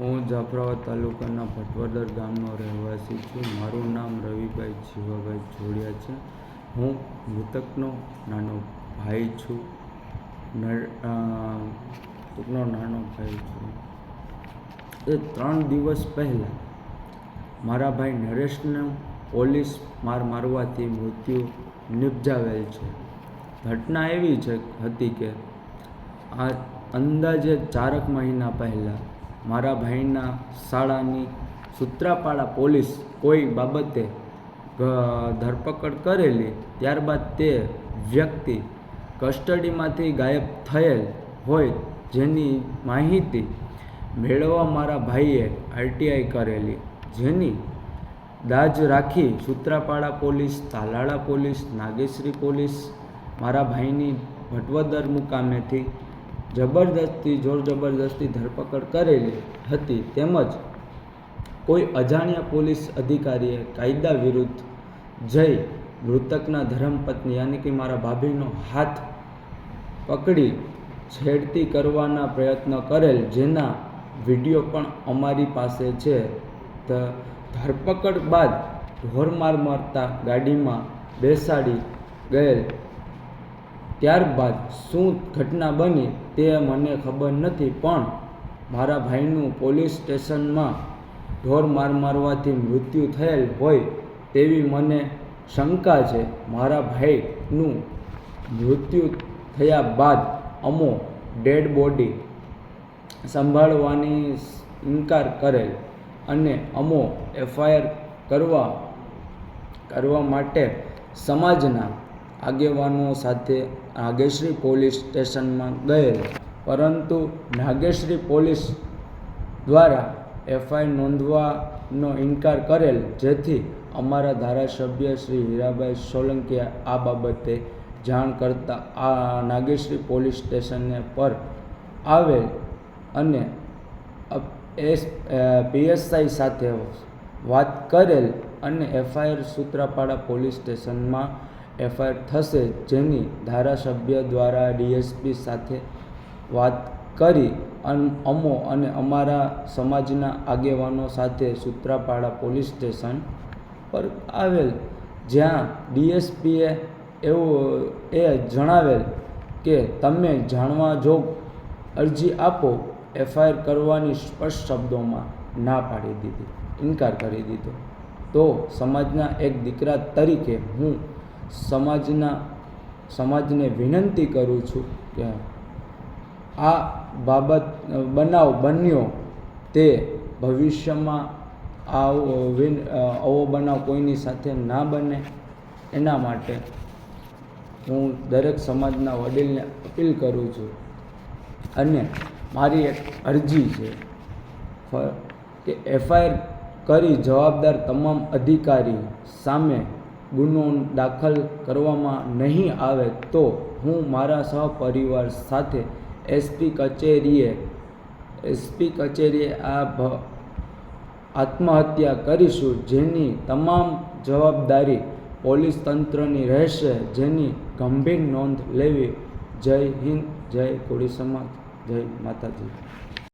હું જાફરાબાદ તાલુકાના ભટવદર ગામનો રહેવાસી છું. મારું નામ રવિભાઈ જીવાભાઈ જોડિયા છે. હું મૃતકનો નાનો ભાઈ છું. મૃતકનો નાનો ભાઈ છું. એ ત્રણ દિવસ પહેલાં મારા ભાઈ નરેશને પોલીસ માર મારવાથી મૃત્યુ નિપજાવેલ છે. ઘટના એવી છે હતી કે આ અંદાજે ચારક મહિના પહેલાં મારા ભાઈના શાળાની સૂત્રાપાડા પોલીસ કોઈ બાબતે ધરપકડ કરેલી, ત્યારબાદ તે વ્યક્તિ કસ્ટડીમાંથી ગાયબ થયેલ હોય જેની માહિતી મેળવવા મારા ભાઈએ આરટીઆઈ કરેલી. જેની દાજ રાખી Sutrapada police, Talala police, Nageshri police, મારા ભાઈની ભટવદર મુકામેથી જબરદસ્તી જોર જબરદસ્તી ધરપકડ કરેલી હતી. તેમજ કોઈ અજાણ્યા પોલીસ અધિકારીએ કાયદા વિરુદ્ધ જઈ મૃતકના ધર્મપત્ની, યાની કે મારા ભાભીનો હાથ પકડી છેડતી કરવાના પ્રયત્ન કરેલ, જેના વીડિયો પણ અમારી પાસે છે. ધરપકડ બાદ ઢોરમાર મારતા ગાડીમાં બેસાડી ગયેલ ત્યારબાદ શું ઘટના બની તે મને ખબર નથી, પણ મારા ભાઈનું પોલીસ સ્ટેશનમાં ઢોર માર મારવાથી મૃત્યુ થયેલ હોય તેવી મને શંકા છે. મારા ભાઈનું મૃત્યુ થયા બાદ અમો ડેડ બોડી સંભાળવાની ઇનકાર કરેલ અને અમો એફઆઈઆર કરવા કરવા માટે સમાજના આગેવાનો સાથે નાગેશ્રી પોલીસ સ્ટેશનમાં ગયેલ. પરંતુ નાગેશ્રી પોલીસ દ્વારા એફઆઈઆર નોંધવાનો ઇનકાર કરેલ, જેથી અમારા ધારાસભ્ય શ્રી હીરાભાઈ સોલંકીએ આ બાબતે જાણ કરતાં આ નાગેશ્રી પોલીસ સ્ટેશને પર આવેલ અને એસ પીએસઆઈ સાથે વાત કરેલ અને એફઆઈઆર સૂત્રાપાડા પોલીસ સ્ટેશનમાં એફઆઈઆર થશે જેની ધારાસભ્ય દ્વારા ડીએસપી સાથે વાત કરી અમો અને અમારા સમાજના આગેવાનો સાથે સૂત્રાપાડા પોલીસ સ્ટેશન પર આવેલ. જ્યાં ડીએસપીએ એવું, એ જણાવેલ કે તમે જાણવા જોગ અરજી આપો, એફઆઈઆર કરવાની સ્પષ્ટ શબ્દોમાં ના પાડી દીધી, ઇનકાર કરી દીધો. તો સમાજના એક દીકરા તરીકે હું સમાજના, સમાજને વિનંતી કરું છું કે આ બાબત, બનાવ બન્યો તે ભવિષ્યમાં આવો વિન- આવો બનાવ કોઈની સાથે ના બને એના માટે હું દરેક સમાજના વડીલને અપીલ કરું છું. અને મારી એક અરજી છે કે એફઆઈઆર કરી જવાબદાર તમામ અધિકારી સામે ગુનો દાખલ કરવામાં નહીં આવે તો હું મારા સહપરિવાર સાથે એસપી કચેરીએ એસપી કચેરીએ આ આત્મહત્યા કરીશું, જેની તમામ જવાબદારી પોલીસ તંત્રની રહેશે, જેની ગંભીર નોંધ લેવી. જય હિન્દ, જય કોળી સમાજ, જય માતાજી.